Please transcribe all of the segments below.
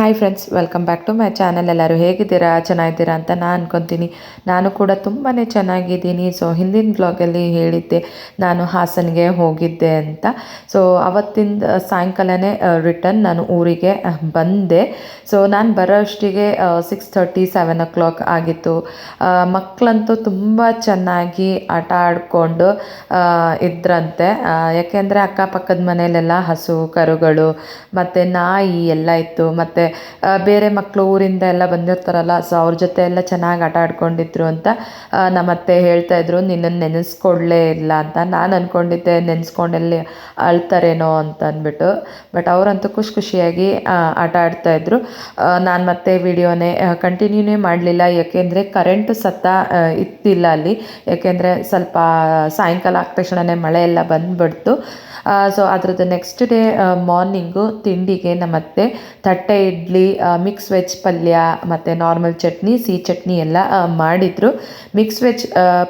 Hi friends welcome back to my channel ಎಲ್ಲರೂ ಹೇಗಿದ್ದೀರಾ? ಚೆನ್ನಾಗಿದ್ದೀರಾ ಅಂತ ನಾನು ಅಂದ್ಕೊತೀನಿ ನಾನು ಕೂಡ ತುಂಬಾ ಚೆನ್ನಾಗಿದ್ದೀನಿ. ಸೊ ಹಿಂದಿನ ಬ್ಲಾಗಲ್ಲಿ ಹೇಳಿದ್ದೆ, ನಾನು ಹಾಸನಿಗೆ ಹೋಗಿದ್ದೆ ಅಂತ. ಸೊ ಅವತ್ತಿಂದ ಸಾಯಂಕಾಲನೇ ರಿಟರ್ನ್ ನಾನು ಊರಿಗೆ ಬಂದೆ. ಸೊ ನಾನು ಬರೋ ಅಷ್ಟಿಗೆ six thirty seven o'clock ಆಗಿತ್ತು ಮಕ್ಕಳಂತೂ ತುಂಬ ಚೆನ್ನಾಗಿ ಆಟ ಆಡಿಕೊಂಡು ಇದ್ರಂತೆ. ಯಾಕೆಂದರೆ ಅಕ್ಕಪಕ್ಕದ ಮನೆಯಲ್ಲೆಲ್ಲ ಹಸು, ಕರುಗಳು, ಮತ್ತು ನಾಯಿ ಎಲ್ಲ ಇತ್ತು. ಮತ್ತು ಬೇರೆ ಮಕ್ಕಳು ಊರಿಂದ ಎಲ್ಲ ಬಂದಿರ್ತಾರಲ್ಲ ಸೊ ಅವ್ರ ಜೊತೆ ಎಲ್ಲ ಚೆನ್ನಾಗಿ ಆಟ ಆಡ್ಕೊಂಡಿದ್ರು ಅಂತ ನಮ್ಮತ್ತೆ ಹೇಳ್ತಾ ಇದ್ರು ನಿನ್ನನ್ನು ನೆನೆಸ್ಕೊಳ್ಳೇ ಇಲ್ಲ ಅಂತ ನಾನು ಅಂದ್ಕೊಂಡಿದ್ದೆ ನೆನೆಸ್ಕೊಂಡೆಲ್ಲಿ ಅಳ್ತಾರೇನೋ ಅಂತ ಅಂದ್ಬಿಟ್ಟು ಬಟ್ ಅವರಂತೂ ಖುಷಿ ಖುಷಿಯಾಗಿ ಆಟ ಆಡ್ತಾ ಇದ್ರು. ನಾನು ಮತ್ತೆ ವಿಡಿಯೋನೇ ಕಂಟಿನ್ಯೂನೇ ಮಾಡಲಿಲ್ಲ, ಯಾಕೆಂದರೆ ಕರೆಂಟ್ ಸತ್ತ ಇತ್ತಿಲ್ಲ ಅಲ್ಲಿ, ಯಾಕೆಂದರೆ ಸ್ವಲ್ಪ ಸಾಯಂಕಾಲ ಆದ ಮಳೆ ಎಲ್ಲ ಬಂದ್ಬಿಡ್ತು. ಸೊ ಅದರದ್ದು ನೆಕ್ಸ್ಟ್ ಡೇ ಮಾರ್ನಿಂಗು ತಿಂಡಿಗೆ ನಮ್ಮತ್ತೆ ತಟ್ಟೆ ಇಡ್ಲಿ ಮಿಕ್ಸ್ ವೆಜ್ ಪಲ್ಯ, ಮತ್ತು ನಾರ್ಮಲ್ ಚಟ್ನಿ, ಸಿಹಿ ಚಟ್ನಿ ಎಲ್ಲ ಮಾಡಿದರು. ಮಿಕ್ಸ್ ವೆಜ್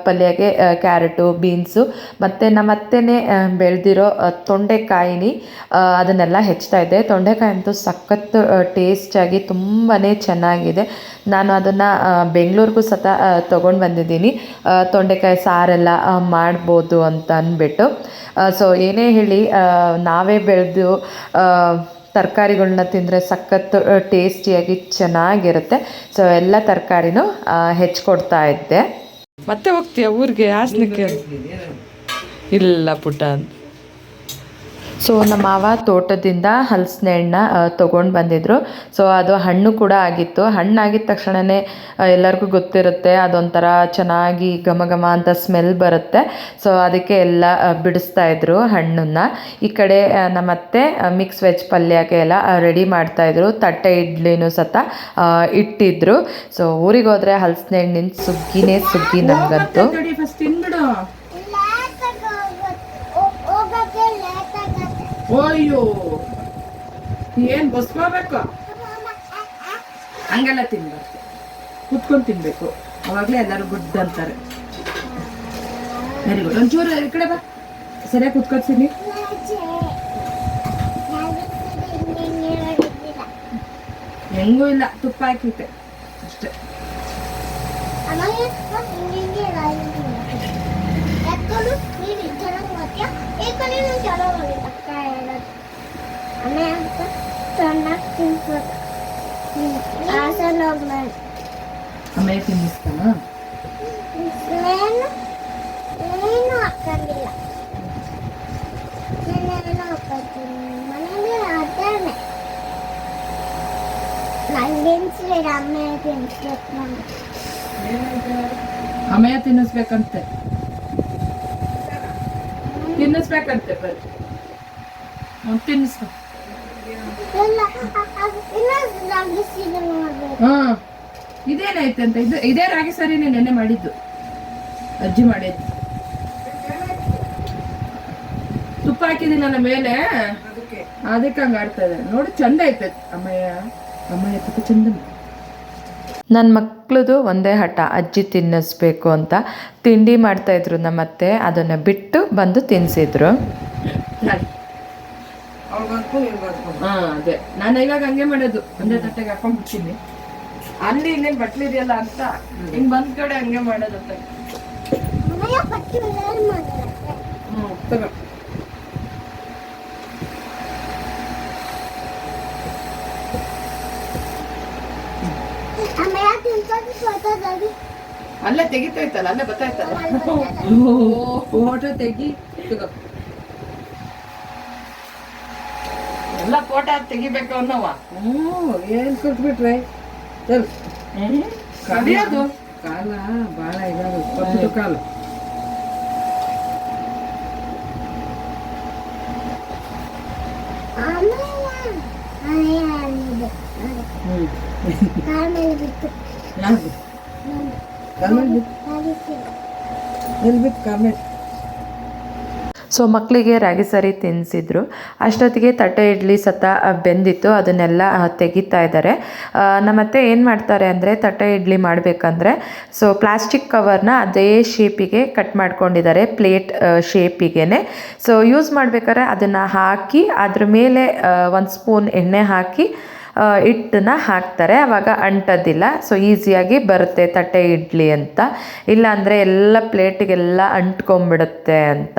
ಪಲ್ಯಗೆ ಕ್ಯಾರೆಟು ಬೀನ್ಸು ಮತ್ತು ನಮ್ಮತ್ತೆನೇ ಬೆಳೆದಿರೋ ತೊಂಡೆಕಾಯಿನಿ ಅದನ್ನೆಲ್ಲ ಹೆಚ್ಚ್ತಾ ಇದ್ದೆ. ತೊಂಡೆಕಾಯಿ ಅಂತೂ ಸಖತ್ತು ಟೇಸ್ಟಾಗಿ ತುಂಬಾ ಚೆನ್ನಾಗಿದೆ. ನಾನು ಅದನ್ನು ಬೆಂಗಳೂರಿಗೂ ಸತ ತೊಗೊಂಡು ಬಂದಿದ್ದೀನಿ. ತೊಂಡೆಕಾಯಿ ಸಾರೆಲ್ಲ ಮಾಡ್ಬೋದು ಅಂತ ಅಂದ್ಬಿಟ್ಟು. ಸೊ ಏನೇ ಹೇಳಿ ಆ, ನಾವೇ ಬೆಳೆದು ತರಕಾರಿಗಳನ್ನ ತಿಂದರೆ ಸಖತ್ತು ಟೇಸ್ಟಿಯಾಗಿ ಚೆನ್ನಾಗಿರುತ್ತೆ. ಸೊ ಎಲ್ಲ ತರಕಾರಿನೂ ಹೆಚ್ಚಿಕೊಡ್ತಾ ಇದ್ದೆ. ಮತ್ತೆ ಹೋಗ್ತೀಯ ಊರಿಗೆ? ಹಾಸನಕ್ಕೆ ಇಲ್ಲ ಪುಟ್ಟ ಸೊ ನಮ್ಮ ಮಾವ ತೋಟದಿಂದ ಹಲಸಿನ ಹಣ್ಣ ತೊಗೊಂಡು ಬಂದಿದ್ರು. ಸೊ ಅದು ಹಣ್ಣು ಕೂಡ ಆಗಿತ್ತು. ಹಣ್ಣಾಗಿದ ತಕ್ಷಣವೇ ಎಲ್ಲರಿಗೂ ಗೊತ್ತಿರುತ್ತೆ ಅದೊಂಥರ ಚೆನ್ನಾಗಿ ಘಮ ಘಮ ಅಂತ ಸ್ಮೆಲ್ ಬರುತ್ತೆ. ಸೊ ಅದಕ್ಕೆ ಎಲ್ಲ ಬಿಡಿಸ್ತಾ ಇದ್ರು ಹಣ್ಣನ್ನು. ಈ ಕಡೆ ನಮ್ಮತ್ತೆ ಮಿಕ್ಸ್ ವೆಜ್ ಪಲ್ಯಕ್ಕೆ ಎಲ್ಲ ರೆಡಿ ಮಾಡ್ತಾಯಿದ್ರು ತಟ್ಟೆ ಇಡ್ಲಿನೂ ಸತ ಇಟ್ಟಿದ್ರು. ಸೊ ಊರಿಗೆ ಹೋದರೆ ಹಲಸಿನ ಹಣ್ಣಿನ ಸುಗ್ಗಿನೇ ಸುಗ್ಗಿ ನಮಗಂತೂ ಅಯ್ಯೋ, ಏನ್ ಬಸ್ಕೋಬೇಕು ಹಂಗೆಲ್ಲ ತಿನ್ಬಾರ್ದು. ಕುತ್ಕೊಂಡು ತಿನ್ಬೇಕು. ಅವಾಗಲೇ ಎಲ್ಲರೂ ಗುಡ್ ಅಂತಾರೆ. ವೆರಿ ಗುಡ್ ಒಂಚೂರು ಈ ಕಡೆ ಬಾ. ಸರಿಯಾಗಿ ಕುತ್ಕೊಳ್ತೀನಿ. ಹೆಂಗೂ ಇಲ್ಲ, ತುಪ್ಪ ಹಾಕಿಟ್ಟೆ ಅಷ್ಟೇ. ಅಮ್ಮ ತಿನ್ನಿಸ್ತಾನ ಏನು ಹಾಕೊಂಡಿಲ್ಲ ನಾನೇನು ಹಾಕೋತೀನಿ ಮನೇಲಿ ಆಟಾನೆ ನಂಗೆ ತಿನ್ಸ್ಬೇಡ ಅಮ್ಮ ತಿನ್ಸ್ಬೇಕು ನಾನು ಅಮ್ಮಯ್ಯ ತಿನ್ನಿಸ್ಬೇಕಂತೆ ತಿನ್ನಿಸ್ಬೇಕಂತೆ ಬರ್ರಿ ಲಗಿಸಿದ್ರೆ ಮಾಡ್ಬೇಕು. ಹಾ ಇದೇನೈತೆ ಅಂತ ಇದು ಇದೇ ರಾಗಿ ಸರಿನೇ ನೆನ್ನೆ ಮಾಡಿದ್ದು. ಅಜ್ಜಿ ಮಾಡಿದ್ದು. ತುಪ್ಪ ಹಾಕಿದ್ದೀನಲ್ಲ ಮೇಲೆ. ಅದಕ್ಕೆ. ಹಂಗ ಆಡ್ತಾ ಇದೆ ನೋಡಿ ಚಂದ ಐತೆ ಅಮ್ಮಯ್ಯ ಅಮ್ಮಯ್ಯ ತುಪ್ಪ ಚಂದ ನನ್ನ ಮಕ್ಳದು ಒಂದೇ ಹಠ ಅಜ್ಜಿ ತಿನ್ನಿಸ್ಬೇಕು ಅಂತ. ತಿಂಡಿ ಮಾಡ್ತಾಯಿದ್ರು ನಮ್ಮತ್ತೆ ಅದನ್ನು ಬಿಟ್ಟು ಬಂದು ತಿನ್ನಿಸಿದ್ರು ಹಾ ಅದೇ. ನಾನು ಇವಾಗ ಹಂಗೆ ಮಾಡೋದು. ಒಂದೇ ತಟ್ಟೆಗೆ ಹಾಕೊಂಡ್ಬಿಡ್ತೀನಿ. ಅಲ್ಲಿ ಇನ್ನೇನು ಬಟ್ಲಿದೆಯಲ್ಲ ಅಂತ ಹಿಂಗ್ ಬಂದ್ ಕಡೆ ಹಂಗೆ ಮಾಡೋದು ಅಂತ ಅಮ್ಮಯ್ಯ ಪಟ್ಟಿ ಏನು ಮಾಡಿಲ್ಲ ಹ್ಮ್ ತಗೋ ಅಮ್ಮಯ್ಯ ಅಲ್ಲೇ ತೆಗಿತೈತಲ್ಲ ಅಲ್ಲೇ ಬತ್ತಾಯ್ತಲ್ಲ? ಫೋಟೋ ತೆಗಿ ತಗೋ. ಎಲ್ಲ ಫೋಟೋ ತೆಗಿಬೇಕು ಅನ್ನೋವ? ಹ್ಞೂ ಏನ್ ಕೊಟ್ಬಿಟ್ರೆ? ಚಲ್ ಕಡಿಯೋದು. ಕಾಲ ಭಾಳ ಇದಾಗುತ್ತೆ ಕಪ್ಪು ಕಾಲು. ಹ್ಞೂ ಸೊ ಮಕ್ಕಳಿಗೆ ರಾಗಿ ಸರಿ ತಿನ್ನಿಸಿದ್ರು ಅಷ್ಟೊತ್ತಿಗೆ ತಟ್ಟೆ ಇಡ್ಲಿ ಸತ ಬೆಂದಿತ್ತು. ಅದನ್ನೆಲ್ಲ ತೆಗಿತಾ ಇದ್ದಾರೆ. ನಮ್ಮತ್ತೆ ಏನು ಮಾಡ್ತಾರೆ ಅಂದರೆ ತಟ್ಟೆ ಇಡ್ಲಿ ಮಾಡಬೇಕಂದ್ರೆ, ಸೊ ಪ್ಲಾಸ್ಟಿಕ್ ಕವರ್ನ ಅದೇ ಶೇಪಿಗೆ ಕಟ್ ಮಾಡ್ಕೊಂಡಿದ್ದಾರೆ, ಪ್ಲೇಟ್ ಶೇಪಿಗೆ ಸೊ ಯೂಸ್ ಮಾಡ್ಬೇಕಾದ್ರೆ ಅದನ್ನು ಹಾಕಿ, ಅದ್ರ ಮೇಲೆ ಒಂದು ಸ್ಪೂನ್ ಎಣ್ಣೆ ಹಾಕಿ ಹಿಟ್ಟನ್ನ ಹಾಕ್ತಾರೆ. ಆವಾಗ ಅಂಟೋದಿಲ್ಲ. ಸೊ ಈಸಿಯಾಗಿ ಬರುತ್ತೆ ತಟ್ಟೆ ಇಡ್ಲಿ ಅಂತ. ಇಲ್ಲಾಂದರೆ ಎಲ್ಲ ಪ್ಲೇಟಿಗೆಲ್ಲ ಅಂಟ್ಕೊಂಬಿಡುತ್ತೆ ಅಂತ.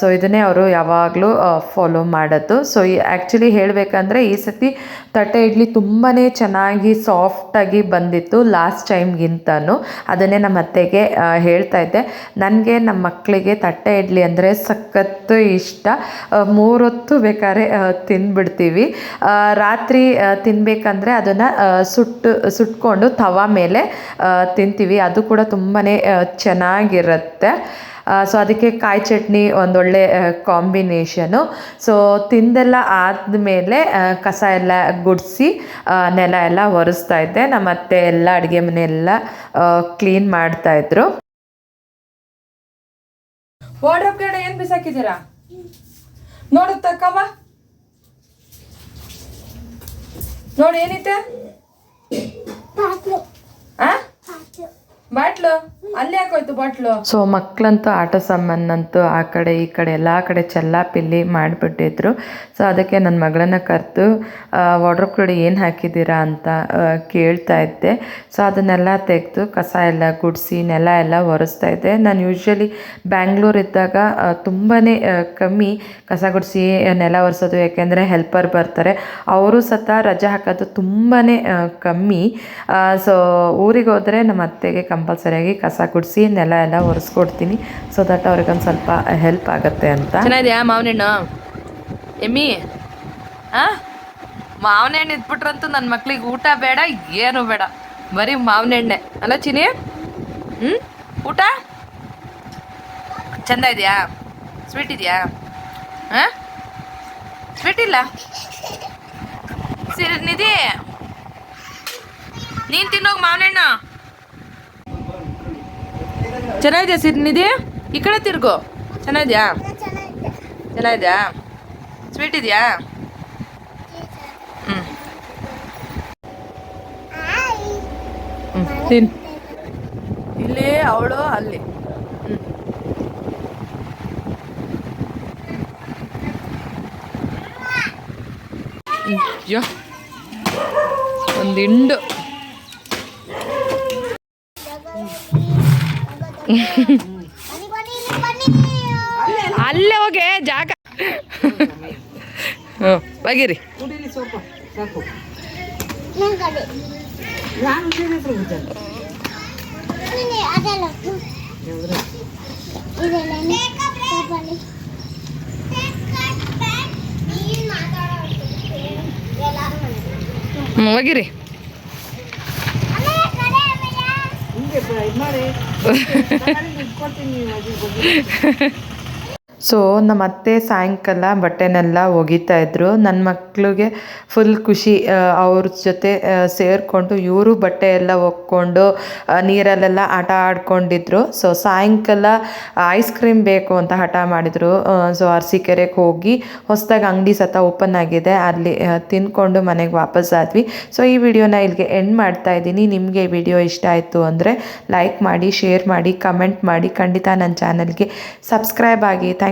ಸೊ ಇದನ್ನೇ ಅವರು ಯಾವಾಗಲೂ ಫಾಲೋ ಮಾಡೋದು. ಸೊ ಆ್ಯಕ್ಚುಲಿ ಹೇಳಬೇಕಂದ್ರೆ ಈ ಸತಿ ತಟ್ಟೆ ಇಡ್ಲಿ ತುಂಬಾ ಚೆನ್ನಾಗಿ ಸಾಫ್ಟಾಗಿ ಬಂದಿತ್ತು ಲಾಸ್ಟ್ ಟೈಮ್ಗಿಂತನೂ ಅದನ್ನೇ ನಮ್ಮ ಅತ್ತೆಗೆ ಹೇಳ್ತಾ ಇದ್ದೆ. ನನಗೆ ನಮ್ಮ ಮಕ್ಕಳಿಗೆ ತಟ್ಟೆ ಇಡ್ಲಿ ಅಂದರೆ ಸಖತ್ತು ಇಷ್ಟ. ಮೂರೊತ್ತು ಬೇಕಾದ್ರೆ ತಿಂದ್ಬಿಡ್ತೀವಿ ಆ, ರಾತ್ರಿ ತಿನ್ಬೇಕಂದ್ರೆ ಅದನ್ನ ಸುಟ್ಟು, ಸುಟ್ಕೊಂಡು ತವಾ ಮೇಲೆ ತಿಂತೀವಿ. ಅದು ಕೂಡ ತುಂಬಾ ಚೆನ್ನಾಗಿರುತ್ತೆ. ಸೊ ಅದಕ್ಕೆ ಕಾಯಿ ಚಟ್ನಿ ಒಂದೊಳ್ಳೆ ಕಾಂಬಿನೇಷನು. ಸೊ ತಿಂದೆಲ್ಲ ಆದಮೇಲೆ ಕಸ ಎಲ್ಲ ಗುಡಿಸಿ ನೆಲ ಎಲ್ಲ ಒರೆಸ್ತಾ ಇದ್ದೆ. ನಮ್ಮ ಅತ್ತೆ ಎಲ್ಲ ಅಡುಗೆ ಮನೆಯೆಲ್ಲ ಕ್ಲೀನ್ ಮಾಡ್ತಾಯಿದ್ರು ವಾರ್ಡ್ರೋಬ್ ಕಡೆ ಏನು ಬಿಸಾಕಿದ್ದೀರಾ? ನೋಡು ತಕ್ಕಮ್ಮ. ನೋಡಿ ಏನೈತೆ ಬಾಟ್ಲು. ಬಾಟ್ಲು? ಅಲ್ಲಿ ಸೊ ಮಕ್ಕಳಂತೂ ಆಟ ಸಾಮಾನಂತೂ ಆ ಕಡೆ ಈ ಕಡೆ ಎಲ್ಲ ಕಡೆ ಚೆಲ್ಲಾಪಿಲ್ಲಿ ಮಾಡಿಬಿಟ್ಟಿದ್ರು. ಸೊ ಅದಕ್ಕೆ ನನ್ನ ಮಗಳನ್ನ ಕರೆದು ವಾಡ್ರ್ ಕೂಡ ಏನು ಹಾಕಿದ್ದೀರಾ ಅಂತ ಕೇಳ್ತಾ ಇದ್ದೆ. ಸೊ ಅದನ್ನೆಲ್ಲ ತೆಗೆದು ಕಸ ಎಲ್ಲ ಗುಡಿಸಿ, ನೆಲ ಎಲ್ಲ ಒರೆಸ್ತಾ ಇದ್ದೆ. ನಾನು ಯೂಶ್ವಲಿ ಬ್ಯಾಂಗ್ಳೂರ್ ಇದ್ದಾಗ ತುಂಬಾ ಕಮ್ಮಿ ಕಸ ಗುಡಿಸಿ, ನೆಲ ಒರೆಸೋದು, ಯಾಕೆಂದರೆ ಹೆಲ್ಪರ್ ಬರ್ತಾರೆ. ಅವರು ಸತ ರಜೆ ಹಾಕೋದು ತುಂಬಾ ಕಮ್ಮಿ. ಸೊ ಊರಿಗೆ ಹೋದರೆ ನಮ್ಮ ಅತ್ತೆಗೆ ಕಂಪಲ್ಸರಿಯಾಗಿ ಕಸ ಗುಡಿಸಿ ನೆಲ ಎಲ್ಲ ಒರೆಸ್ಕೊಡ್ತೀನಿ. ಸೊ ದಟ್ ಅವ್ರಿಗೊಂದು ಸ್ವಲ್ಪ ಹೆಲ್ಪ್ ಆಗುತ್ತೆ ಅಂತ. ಚೆನ್ನಾಗಿದೆಯಾ ಮಾವನಣ್ಣು? ಎಮ್ಮಿ? ಆ? ಮಾವಿನ ಹಣ್ಣು ಇದ್ಬಿಟ್ರಂತೂ ನನ್ನ ಮಕ್ಳಿಗೆ ಊಟ ಬೇಡ, ಏನು ಬೇಡ. ಬರೀ ಮಾವಿನ ಎಣ್ಣೆ ಅಲ್ಲ ಚಿನಿ ಹ್ಞೂ ಊಟ? ಚೆಂದ ಇದೆಯಾ? ಸ್ವೀಟ್ ಇದೆಯಾ? ಹಾಂ ಸ್ವೀಟ್ ಇಲ್ಲ? ಸಿರಿ ನಿಧಿ? ನೀನು ತಿನ್ನೋಗಿ ಮಾವಿನ ಹಣ್ಣು ಚೆನ್ನಾಗಿದೆಯಾ ಸಿರಿ ನಿಧಿ? ಈ ಕಡೆ ತಿರ್ಗು. ಚೆನ್ನಾಗಿದೆಯಾ? ಚೆನ್ನಾಗಿದೆ ಚೆನ್ನಾಗಿದೆಯಾ? ಸ್ವೀಟ್ ಇದೆಯಾ? ಹ್ಞೂ ಹ್ಞೂ ತಿನ್. ಇಲ್ಲಿ ಅವಳು ಅಲ್ಲಿ. ಹ್ಞೂ ಅಯ್ಯೋ. ಒಂದು ಹಿಂಡು ಅಲ್ಲೇ ಹೋಗಿ ಜಾಗ. ಹ್ಞೂ ಬಗಿರಿ. ಹೋಗಿರಿ ಹಿಂಗೆ ಮಾಡಿ. ಇಟ್ಕೊಡ್ತೀನಿ ಅದ್ರ ಬಗ್ಗೆ ಸೊ ನಮ್ಮ ಅತ್ತೆ ಸಾಯಂಕಾಲ ಬಟ್ಟೆನೆಲ್ಲ ಒಗಿತಾ ಇದ್ರು. ನನ್ನ ಮಕ್ಕಳಿಗೆ ಫುಲ್ ಖುಷಿ ಅವ್ರ ಜೊತೆ ಸೇರಿಕೊಂಡು ಇವರು ಬಟ್ಟೆ ಎಲ್ಲ ಒಕ್ಕೊಂಡು ನೀರಲ್ಲೆಲ್ಲ ಆಟ ಆಡ್ಕೊಂಡಿದ್ರು. ಸೊ ಸಾಯಂಕಾಲ ಐಸ್ ಕ್ರೀಮ್ ಬೇಕು ಅಂತ ಹಠ ಮಾಡಿದರು. ಸೊ ಅರಸೀಕೆರೆಗೆ ಹೋಗಿ ಹೊಸದಾಗಿ ಅಂಗಡಿ ಸತ ಓಪನ್ ಆಗಿದೆ. ಅಲ್ಲಿ ತಿನ್ಕೊಂಡು ಮನೆಗೆ ವಾಪಸ್ ಆದ್ವಿ. ಸೊ ಈ ವಿಡಿಯೋನ ಇಲ್ಲಿಗೆ ಎಂಡ್ ಮಾಡ್ತಾ ಇದ್ದೀನಿ. ನಿಮಗೆ ವಿಡಿಯೋ ಇಷ್ಟ ಆಯಿತು ಅಂದರೆ ಲೈಕ್ ಮಾಡಿ ಶೇರ್ ಮಾಡಿ ಕಮೆಂಟ್ ಮಾಡಿ. ಖಂಡಿತ ನನ್ನ ಚಾನಲ್ಗೆ ಸಬ್ಸ್ಕ್ರೈಬ್ ಆಗಿ. Thank